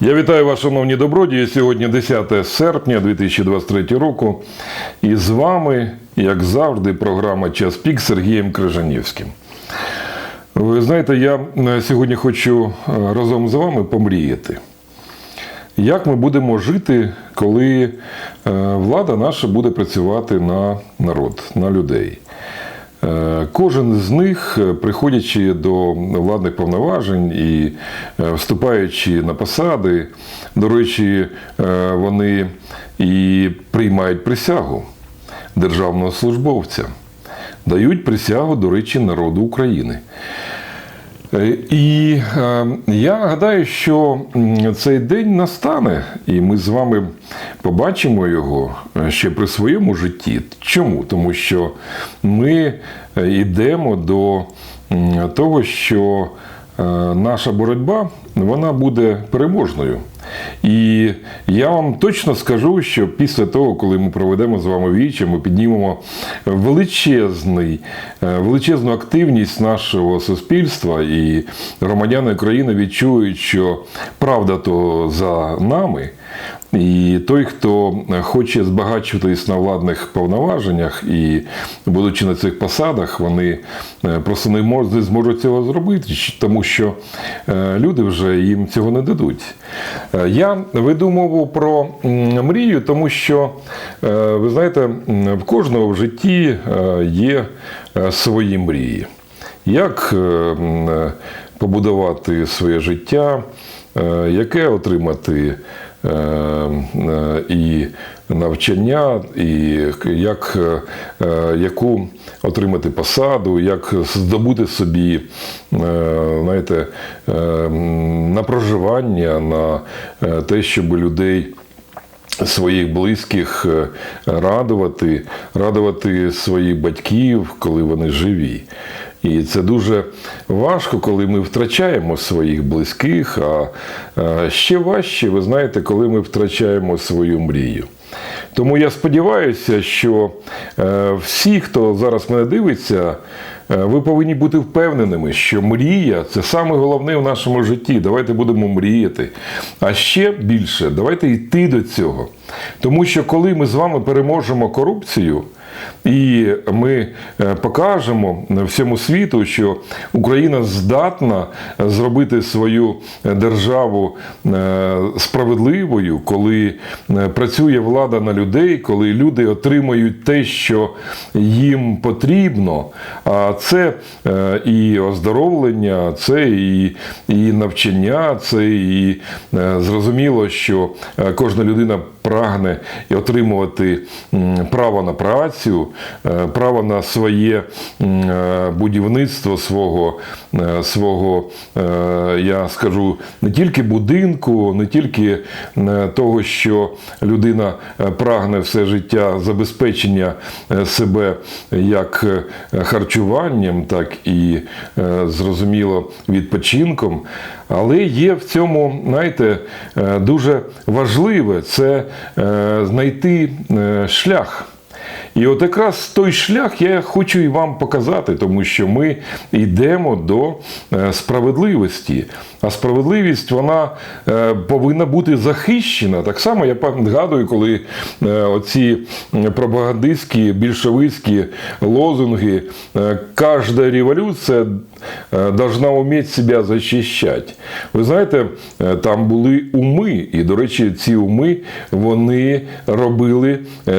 Я вітаю вас, шановні добродії. Сьогодні 10 серпня 2023 року. І з вами, як завжди, програма Час пік Сергієм Крижанівським. Ви знаєте, я е, сьогодні хочу е, разом з вами помріяти. Як ми будемо жити, коли е, влада наша буде працювати на народ, на людей? Е, Кожен з них, е, приходячи до владних повноважень і е, вступаючи на посади, до речі, вони і приймають присягу державного службовця, дають присягу, до речі, народу України. І е, я гадаю, що цей день настане, і ми з вами побачимо його е, ще при своєму житті. Чому? Тому що ми е, йдемо до того, що е, наша боротьба вона буде переможною. І я вам точно скажу, що після того, коли ми проведемо з вами вічі, ми піднімемо величезний, е, величезну активність нашого суспільства, і громадяни України відчують, що правда то за нами. І той, хто хоче збагачуватись на владних повноваженнях і будучи на цих посадах, вони е, просто не мож- не зможуть цього зробити, тому що е, люди вже їм цього не дадуть. Е, Я веду мову про мрію, тому що е, ви знаєте, в кожного в житті е, є е, свої мрії. Як е, е, побудувати своє життя, е, яке отримати е, е, і навчання, і як, е, е, яку отримати посаду, як здобути собі е, знаєте, е, на проживання, на е, те, щоб людей своїх близьких е, радувати, радувати своїх батьків, коли вони живі. І це дуже важко, коли ми втрачаємо своїх близьких, а ще важче, ви знаєте, коли ми втрачаємо свою мрію. Тому я сподіваюся, що е, всі, хто зараз мене дивиться, е, ви повинні бути впевненими, що мрія це саме головне в нашому житті. Давайте будемо мріяти. А ще більше, давайте йти до цього. Тому що коли ми з вами переможемо корупцію, і ми е, покажемо всьому світу, що Україна здатна зробити свою державу е, справедливою, коли е, працює влада на людей, коли люди отримують те, що їм потрібно. А це е, і оздоровлення, це і, і навчання, це і е, зрозуміло, що е, кожна людина прагне отримувати право на працю, е, право на своє е, будівництво свого, е, свого е, я скажу, не тільки будинку, не тільки е, того, що людина е, прагне все життя забезпечення е, себе як е, харчуванням, так і е, зрозуміло відпочинком. Але є в цьому, знаєте, е, дуже важливе це е, знайти е, шлях. І от якраз той шлях я хочу і вам показати, тому що ми йдемо до е, справедливості. А справедливість вона е, повинна бути захищена. Так само я згадую, коли е, оці пропагандистські більшовицькі лозунги е, «Кожна революція должна уметь себе захищати. Ви знаєте, там були уми, і, до речі, ці уми вони робили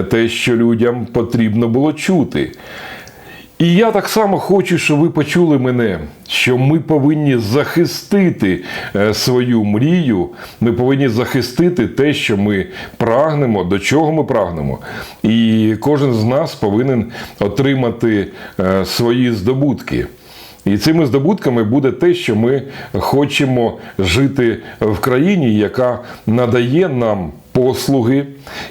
те, що людям потрібно було чути. І я так само хочу, щоб ви почули мене, що ми повинні захистити е, свою мрію, ми повинні захистити те, що ми прагнемо, до чого ми прагнемо. І кожен з нас повинен отримати е, свої здобутки. І цими здобутками буде те, що ми хочемо жити в країні, яка надає нам послуги,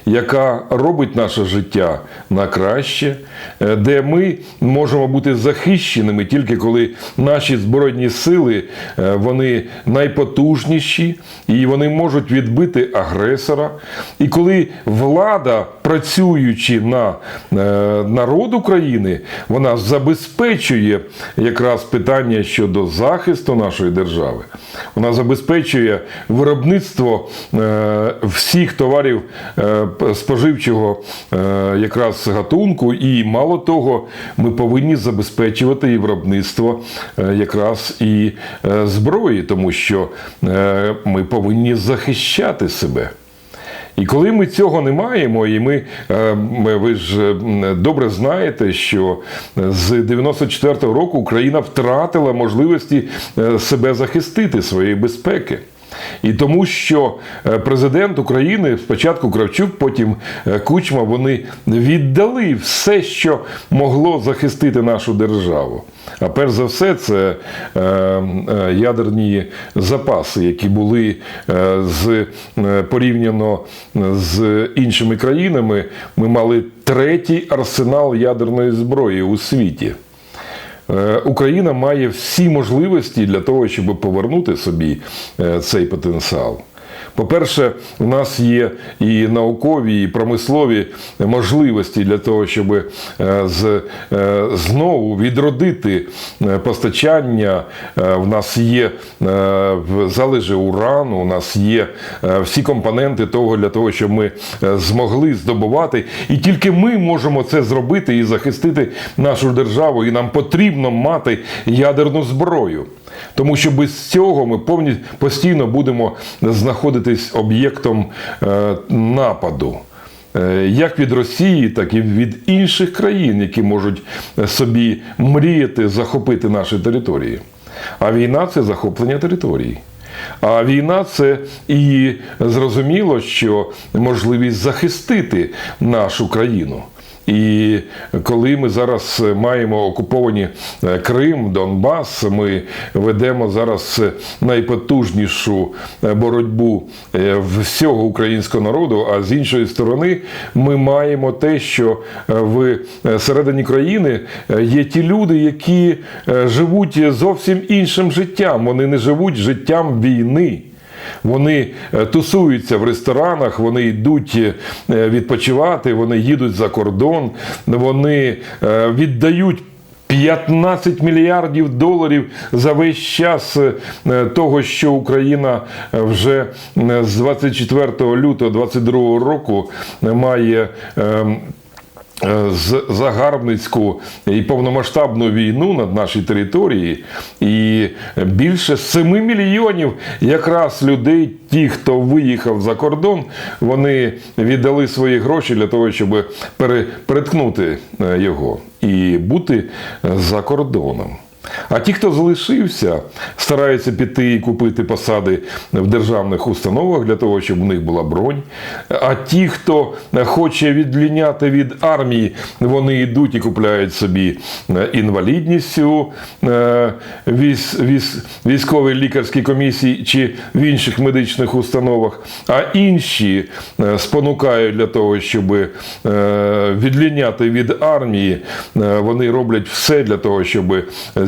яка робить наше життя на краще, е, де ми можемо бути захищеними тільки коли наші збройні сили е, вони найпотужніші і вони можуть відбити агресора. І коли влада працюючи на е, народ України, вона забезпечує якраз питання щодо захисту нашої держави. Вона забезпечує виробництво всіх товарів споживчого е, якраз гатунку, і мало того, ми повинні забезпечувати і виробництво е, якраз і е, зброї, тому що е, ми повинні захищати себе. І коли ми цього не маємо, і ми, е, ви ж добре знаєте, що з 94-го року Україна втратила можливості е, себе захистити своєї безпеки. І тому, що е, президент України спочатку Кравчук, потім е, Кучма, вони віддали все, що могло захистити нашу державу. А перш за все, це е, ядерні запаси, які були з, порівняно з іншими країнами. Ми мали третій арсенал ядерної зброї у світі. Е, Україна має всі можливості для того, щоб повернути собі е, цей потенціал. По-перше, у нас є і наукові, і промислові можливості для того, щоб е, з, е, знову відродити е, постачання. В нас є залежи урану, у нас є всі компоненти того для того, щоб ми змогли здобувати. І тільки ми можемо це зробити і захистити нашу державу. І нам потрібно мати ядерну зброю. Тому що без цього ми повні постійно будемо знаходитись об'єктом е, нападу. Е, Як від Росії, так і від інших країн, які можуть е, собі мріяти захопити наші території. А війна це захоплення території. А війна це і зрозуміло, що можливість захистити нашу країну. І коли ми зараз маємо окуповані е, Крим, Донбас, ми ведемо зараз е, найпотужнішу е, боротьбу е, всього українського народу. А з іншої сторони, ми маємо те, що е, в е, середині країни е, є ті люди, які е, живуть зовсім іншим життям. Вони не живуть життям війни. Вони е, тусуються в ресторанах, вони йдуть е, відпочивати, вони їдуть за кордон, вони е, віддають. 15 мільярдів доларів за весь час того, що Україна вже з 24 лютого 2022 року має. Е, з загарбницьку і повномасштабну війну над нашій території, і більше 7 мільйонів якраз людей, ті, хто виїхав за кордон, вони віддали свої гроші для того, щоб пере- переткнути е, його і бути за кордоном. А ті, хто залишився, стараються піти і купити посади в державних установах для того, щоб у них була бронь. А ті, хто хоче відліняти від армії, вони йдуть і купляють собі е, інвалідність у е, військ, військовій лікарській комісії чи в інших медичних установах. А інші е, спонукають для того, щоб відліняти від армії, вони роблять все для того, щоб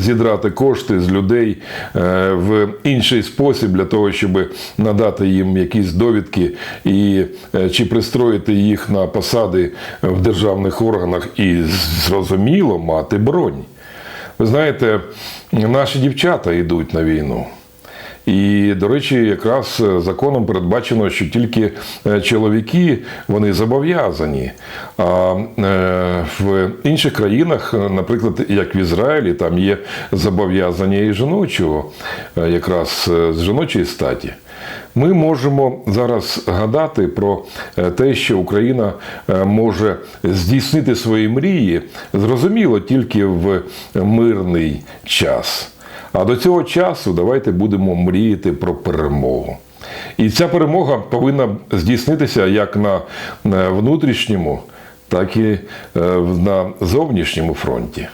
зідрати кошти з людей е, в інший спосіб для того, щоб надати їм якісь довідки і е, чи пристроїти їх на посади в державних органах і зрозуміло мати бронь. Ви знаєте, наші дівчата йдуть на війну. І, до речі, якраз е, законом передбачено, що тільки е, чоловіки вони зобов'язані. А е, в інших країнах, наприклад, як в Ізраїлі, там є зобов'язання і жіночого, якраз з жіночої статі. Ми можемо зараз гадати про те, що Україна може здійснити свої мрії, зрозуміло, тільки в мирний час. А до цього часу давайте будемо мріяти про перемогу. І ця перемога повинна здійснитися як на на внутрішньому, так і е, на зовнішньому фронті.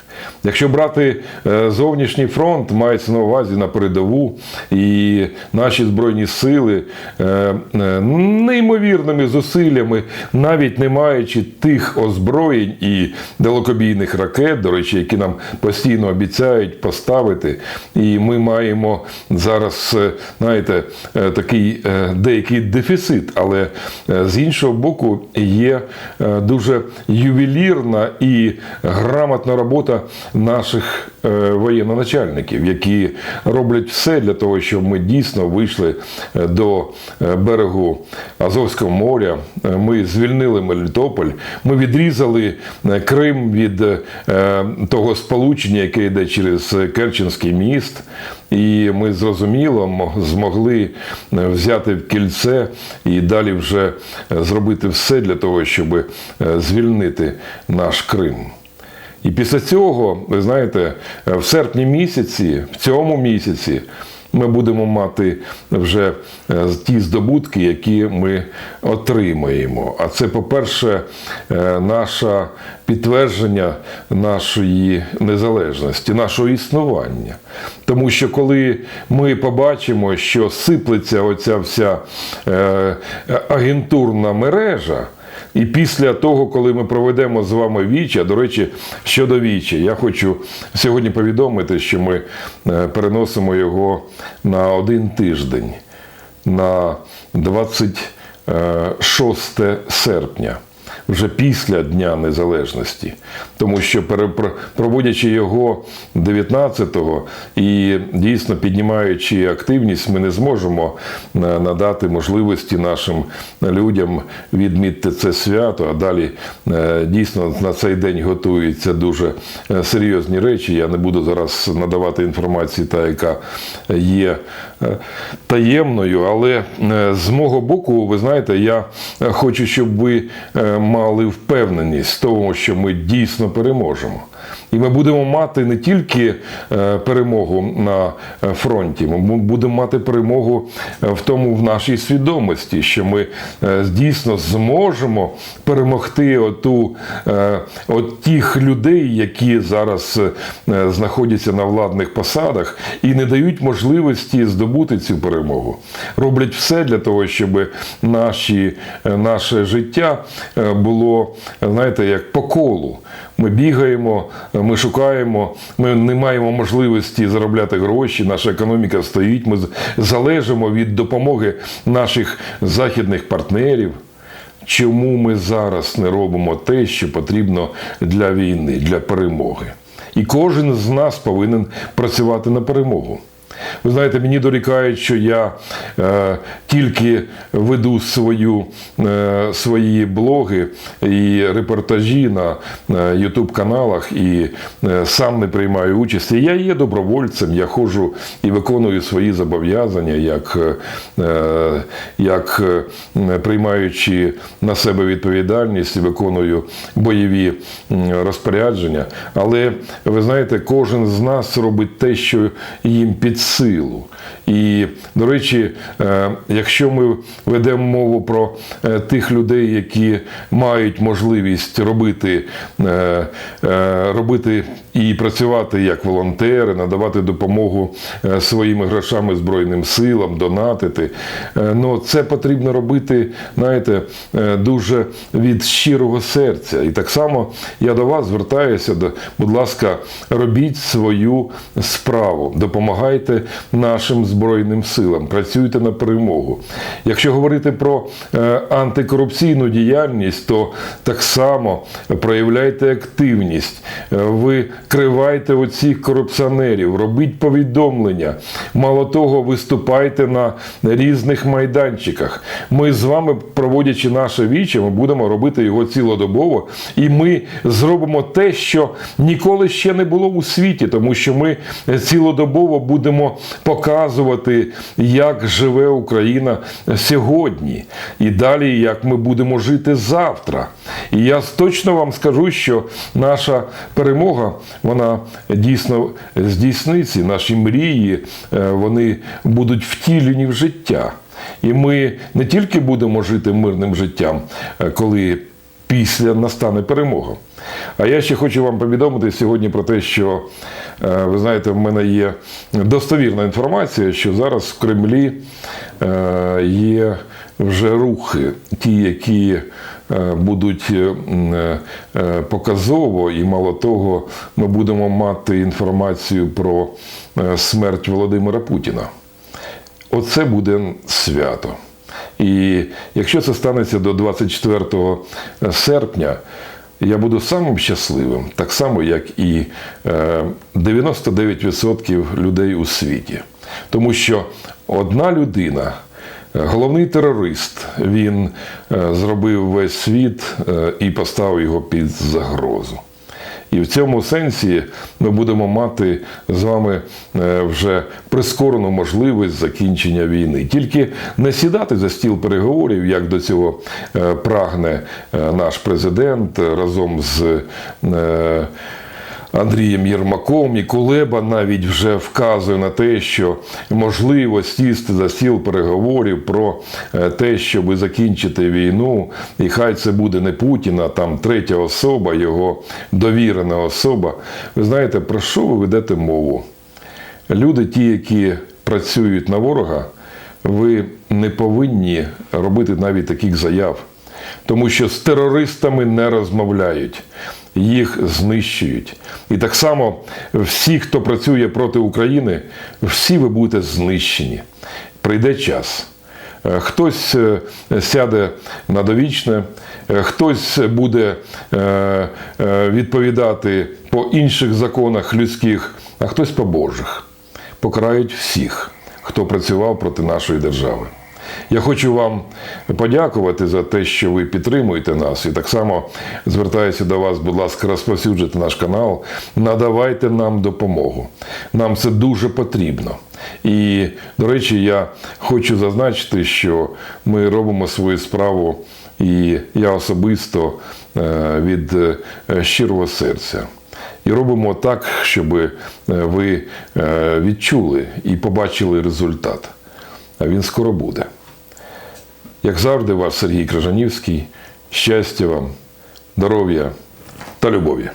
Якщо брати е, зовнішній фронт, мається на увазі на передову, і наші збройні сили е, неймовірними зусиллями, навіть не маючи тих озброєнь і далекобійних ракет, до речі, які нам постійно обіцяють поставити, і ми маємо зараз, знаєте, такий деякий дефіцит, але з іншого боку є дуже ювелірна і грамотна робота наших е, воєнноначальників, які роблять все для того, щоб ми дійсно вийшли е, до е, берегу Азовського моря. Ми звільнили Мелітополь, ми відрізали Крим від того сполучення, яке йде через Керченський міст. І ми зрозуміло мо- змогли е, взяти в кільце і далі вже е, зробити все для того, щоб е, звільнити наш Крим. І після цього, ви знаєте, в серпні місяці, в цьому місяці, ми будемо мати вже е, ті здобутки, які ми отримаємо. А це, по-перше, е, наше підтвердження нашої незалежності, нашого існування. Тому що коли ми побачимо, що сиплеться оця вся е, агентурна мережа. І після того, коли ми проведемо з вами віча, до речі, щодо віча, я хочу сьогодні повідомити, що ми е, переносимо його на один тиждень, на 26 серпня. Вже після Дня Незалежності, тому що проводячи його 19-го і дійсно піднімаючи активність, ми не зможемо е, надати можливості нашим людям відмітити це свято. А далі е, дійсно на цей день готуються дуже е, серйозні речі. Я не буду зараз надавати інформації, та яка є таємною, але з мого боку, ви знаєте, я хочу, щоб ви мали впевненість в тому, що ми дійсно переможемо. І ми будемо мати не тільки е, перемогу на е, фронті, ми будемо мати перемогу е, в тому в нашій свідомості, що ми дійсно зможемо перемогти оту, от тих людей, які зараз знаходяться на владних посадах і не дають можливості здобути цю перемогу. Роблять все для того, щоб наші, наше життя було, знаєте, як по колу. Ми бігаємо, ми шукаємо, ми не маємо можливості заробляти гроші, наша економіка стоїть, ми залежимо від допомоги наших західних партнерів. Чому ми зараз не робимо те, що потрібно для війни, для перемоги? І кожен з нас повинен працювати на перемогу. Ви знаєте, мені дорікають, що я е, тільки веду свою, е, свої блоги і репортажі на Ютуб каналах і е, сам не приймаю участі. Я є добровольцем, я ходжу і виконую свої зобов'язання, як, е, як е, приймаючи на себе відповідальність і виконую бойові розпорядження. Але ви знаєте, кожен з нас робить те, що їм під силу. І, до речі, е, якщо ми ведемо мову про е, тих людей, які мають можливість робити, е, робити і працювати як волонтери, надавати допомогу своїми грошами Збройним силам, донатити, ну це потрібно робити, знаєте, дуже від щирого серця. І так само я до вас звертаюся, будь ласка, робіть свою справу, допомагайте нашим Збройним силам, працюйте на перемогу. Якщо говорити про е, антикорупційну діяльність, то так само проявляйте активність, Е, ви кривайте оцих корупціонерів, робіть повідомлення. Мало того, виступайте на різних майданчиках. Ми з вами, проводячи наше віче, ми будемо робити його цілодобово, і ми зробимо те, що ніколи ще не було у світі, тому що ми цілодобово будемо показувати, як живе Україна сьогодні, і далі як ми будемо жити завтра. І я точно вам скажу, що наша перемога вона дійсно здійсниться. Наші мрії е, вони будуть втілені в життя. І ми не тільки будемо жити мирним життям, е, коли після настане перемога. А я ще хочу вам повідомити сьогодні про те, що е, ви знаєте, в мене є достовірна інформація, що зараз в Кремлі е, є вже рухи, ті, які е, будуть показово, і мало того, ми будемо мати інформацію про смерть Володимира Путіна. Оце буде свято. І якщо це станеться до 24 серпня, я буду самим щасливим, так само, як і е, 99% людей у світі. Тому що одна людина, е, головний терорист, він е, зробив весь світ е, і поставив його під загрозу. І в цьому сенсі ми будемо мати з вами е, вже прискорену можливість закінчення війни. Тільки не сідати за стіл переговорів, як до цього е, прагне е, наш президент разом з. Андрієм Єрмаком і Кулеба навіть вже вказує на те, що можливо сісти за стіл переговорів про е, те, щоб закінчити війну, і хай це буде не Путін, а там третя особа, його довірена особа. Ви знаєте, про що ви ведете мову? Люди, ті, які працюють на ворога, ви не повинні робити навіть таких заяв, тому що з терористами не розмовляють, їх знищують. І так само всі, хто працює проти України, всі ви будете знищені. Прийде час. Е, Хтось е, сяде на довічне, е, хтось буде відповідати по інших законах людських, а хтось по Божих. Покарають всіх, хто працював проти нашої держави. Я хочу вам подякувати за те, що ви підтримуєте нас. І так само звертаюся до вас, будь ласка, розповсюджуйте наш канал, надавайте нам допомогу. Нам це дуже потрібно. І, до речі, я хочу зазначити, що ми робимо свою справу, і я особисто е, від е, щирого серця. І робимо так, щоб е, ви відчули і побачили результат. А він скоро буде. Як завжди, ваш Сергій Крижанівський. Щастя вам, здоров'я та любові.